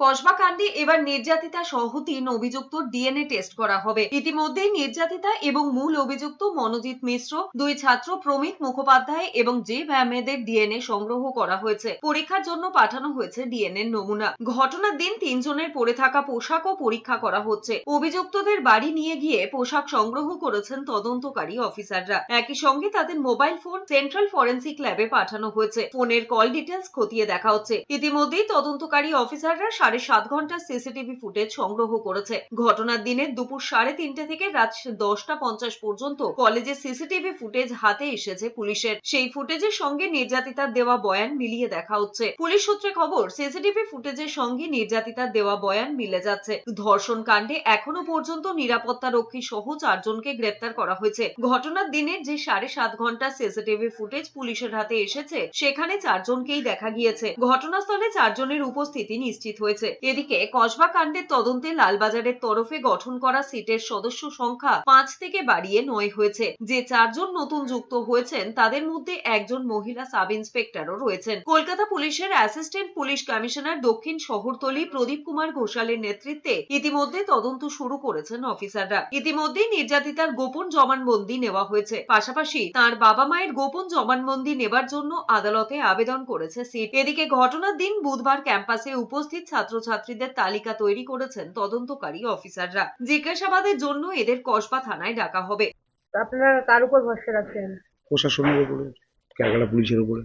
কসবা কাণ্ডে এবার নির্যাতিতা সহ তিন অভিযুক্ত ডিএনএ টেস্ট করা হবে। ইতিমধ্যেই নির্যাতিতা এবং মূল অভিযুক্ত মনোজিৎ মিশ্র, দুই ছাত্র প্রমিত মুখোপাধ্যায় এবং জে ভ্যামেদের ডিএনএ সংগ্রহ করা হয়েছে, পরীক্ষার জন্য পাঠানো হয়েছে ডিএনএ নমুনা। ঘটনার দিন তিনজনের পরে থাকা পোশাকও পরীক্ষা করা হচ্ছে। অভিযুক্তদের বাড়ি নিয়ে গিয়ে পোশাক সংগ্রহ করেছেন তদন্তকারী অফিসাররা। একই সঙ্গে তাদের মোবাইল ফোন সেন্ট্রাল ফরেন্সিক ল্যাবে পাঠানো হয়েছে। ফোনের কল ডিটেলস খতিয়ে দেখা হচ্ছে। ইতিমধ্যেই তদন্তকারী অফিসাররা সাড়ে সাত ঘণ্টার সিসিটিভি ফুটেজ সংগ্রহ করেছে। ঘটনার দিনে দুপুর সাড়ে তিনটে থেকে রাত দশটা পঞ্চাশ পর্যন্ত কলেজের সিসিটিভি ফুটেজ হাতে এসেছে পুলিশের। সেই ফুটেজের সঙ্গে নির্যাতিতার দেওয়া বয়ান মিলিয়ে দেখা হচ্ছে। পুলিশ সূত্রে খবর, সিসিটিভি ফুটেজের সঙ্গে নির্যাতিতার দেওয়া বয়ান মিলে যাচ্ছে। ধর্ষণ কাণ্ডে এখনও পর্যন্ত নিরাপত্তা রক্ষী সহ চারজনকে গ্রেপ্তার করা হয়েছে। ঘটনার দিনে যে সাড়ে সাত ঘণ্টা সিসিটিভি ফুটেজ পুলিশের হাতে এসেছে, সেখানে চারজনকেই দেখা গিয়েছে। ঘটনাস্থলে চারজনের উপস্থিতি নিশ্চিত হয়েছে। এদিকে কসবা কাণ্ডের তদন্তে লালবাজারের তরফে গঠন করা সিটের সদস্য সংখ্যা পাঁচ থেকে বাড়িয়ে নয় হয়েছে। যে চারজন নতুন যুক্ত হয়েছেন, তাদের মধ্যে একজন মহিলা সাব ইন্সপেক্টরও রয়েছেন। কলকাতা পুলিশের অ্যাসিস্ট্যান্ট পুলিশ কমিশনার দক্ষিণ শহরতলি প্রদীপ কুমার ঘোষালের নেতৃত্বে ইতিমধ্যে তদন্ত শুরু করেছেন অফিসাররা। ইতিমধ্যেই নির্যাতিতার গোপন জবানবন্দি নেওয়া হয়েছে। পাশাপাশি তার বাবা মায়ের গোপন জবানবন্দি নেবার জন্য আদালতে আবেদন করেছে সিট। এদিকে ঘটনার দিন বুধবার ক্যাম্পাসে উপস্থিত ছাত্রছাত্রীদের তালিকা তৈরি করেছেন তদন্তকারী অফিসাররা। জিজ্ঞাসাবাদের জন্য এদের কসবা থানায় ডাকা হবে। আপনারা কার উপর ভরসা রাখছেন? প্রশাসনের উপরে কেরালা পুলিশের উপরে।